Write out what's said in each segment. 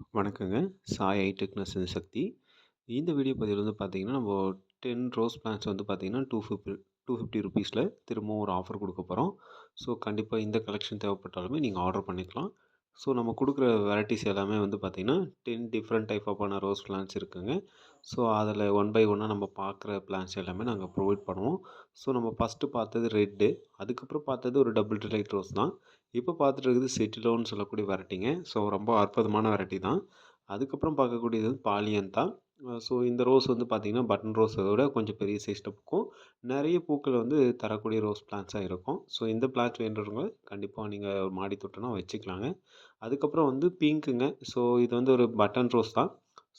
வணக்கங்க. சாய் ஐடெக்னஸ் சக்தி. இந்த வீடியோ பதிவில் வந்து பார்த்தீங்கன்னா, நம்ம 10 ரோஸ் பிளான்ஸ் வந்து பார்த்திங்கன்னா டூ ஃபிஃப்டி டூ ஃபிஃப்டி ருபீஸில் திரும்பவும் ஒரு ஆஃபர் கொடுக்க போகிறோம் ஸோ, கண்டிப்பாக இந்த கலெக்ஷன் தேவைப்பட்டாலுமே நீங்கள் ஆர்டர் பண்ணிக்கலாம். ஸோ, நம்ம கொடுக்குற வெரைட்டிஸ் எல்லாமே வந்து பார்த்திங்கன்னா டென் டிஃப்ரெண்ட் டைப் ஆஃபான ரோஸ் பிளான்ஸ் இருக்குங்க. ஸோ, அதில் ஒன் பை ஒன்னாக நம்ம பார்க்குற பிளான்ஸ் எல்லாமே நாங்கள் ப்ரொவைட் பண்ணுவோம். ஸோ, நம்ம ஃபர்ஸ்ட்டு பார்த்தது ரெட்டு. அதுக்கப்புறம் பார்த்தது ஒரு டபுள் டிலைட் ரோஸ் தான். இப்போ பார்த்துட்டு இருக்கிறது செட்டிலோன்னு சொல்லக்கூடிய வெரைட்டிங்க. ஸோ, ரொம்ப அற்புதமான வெரைட்டி தான். அதுக்கப்புறம் பார்க்கக்கூடியது வந்து தான் ஸோ, இந்த ரோஸ் வந்து பார்த்திங்கன்னா பட்டன் ரோஸை விட கொஞ்சம் பெரிய சைஸில் பூக்கும். நிறைய பூக்கள் வந்து தரக்கூடிய ரோஸ் பிளான்ஸாக இருக்கும். ஸோ, இந்த பிளான்ஸ் வேண்டுறவங்க கண்டிப்பாக நீங்கள் மாடி தொட்டனா வச்சுக்கலாங்க. அதுக்கப்புறம் வந்து பிங்க்குங்க. ஸோ, இது வந்து ஒரு பட்டன் ரோஸ் தான்.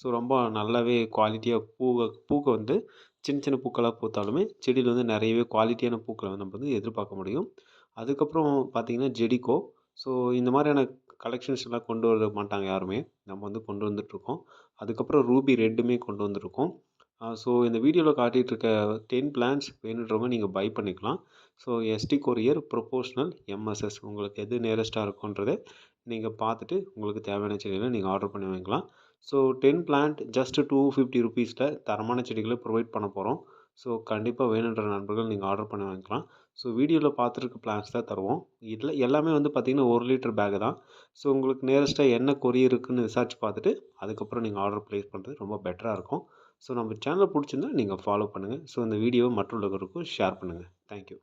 ஸோ, ரொம்ப நல்லாவே குவாலிட்டியாக பூவை பூக்க வந்து சின்ன சின்ன பூக்களாக பூத்தாலுமே, செடியில் வந்து நிறையவே குவாலிட்டியான பூக்களை வந்து நம்ம வந்து எதிர்பார்க்க முடியும். அதுக்கப்புறம் பார்த்தீங்கன்னா, ஜெடிக்கோ ஸோ, இந்த மாதிரியான கலெக்ஷன்ஸ் எல்லாம் கொண்டு வர மாட்டாங்க யாருமே. நம்ம வந்து கொண்டு வந்துட்டுருக்கோம். அதுக்கப்புறம் ரூபி ரெட்டுமே கொண்டு வந்திருக்கோம். ஸோ, இந்த வீடியோவில் காட்டிகிட்ருக்க இருக்க 10 வேணுன்றவங்க நீங்கள் பை பண்ணிக்கலாம். So, ST courier, professional, MSS உங்களுக்கு எது நேரஸ்ட்டாக இருக்குன்றதை நீங்கள் பார்த்துட்டு, உங்களுக்கு தேவையான செடிகளை நீங்கள் ஆர்டர் பண்ணி வாங்கிக்கலாம். ஸோ, 10 பிளான்ட் ஜஸ்ட் 250 ரூபீஸ்ல தரமான செடிகளை ப்ரொவைட் பண்ண போகிறோம் ஸோ, கண்டிப்பாக வேணுன்ற நண்பர்கள் நீங்கள் ஆர்டர் பண்ணி வாங்கிக்கலாம். ஸோ, வீடியோவில் பார்த்துருக்க பிளான்ஸ் தான் தருவோம். இதில் எல்லாமே வந்து பார்த்திங்கன்னா ஒரு லிட்டர் பேக் தான். ஸோ, உங்களுக்கு நேரஸ்ட்டாக என்ன கொரியர் இருக்குன்னு விசாரிச்சு பார்த்துட்டு, அதுக்கப்புறம் நீங்கள் ஆர்டர் ப்ளேஸ் பண்ணுறது ரொம்ப பெட்டராக இருக்கும். ஸோ, நம்ம சேனல் பிடிச்சிருந்தா நீங்கள் ஃபாலோ பண்ணுங்கள் ஸோ, இந்த வீடியோவை மற்றவர்களுக்கும் ஷேர் பண்ணுங்கள் தேங்க் யூ.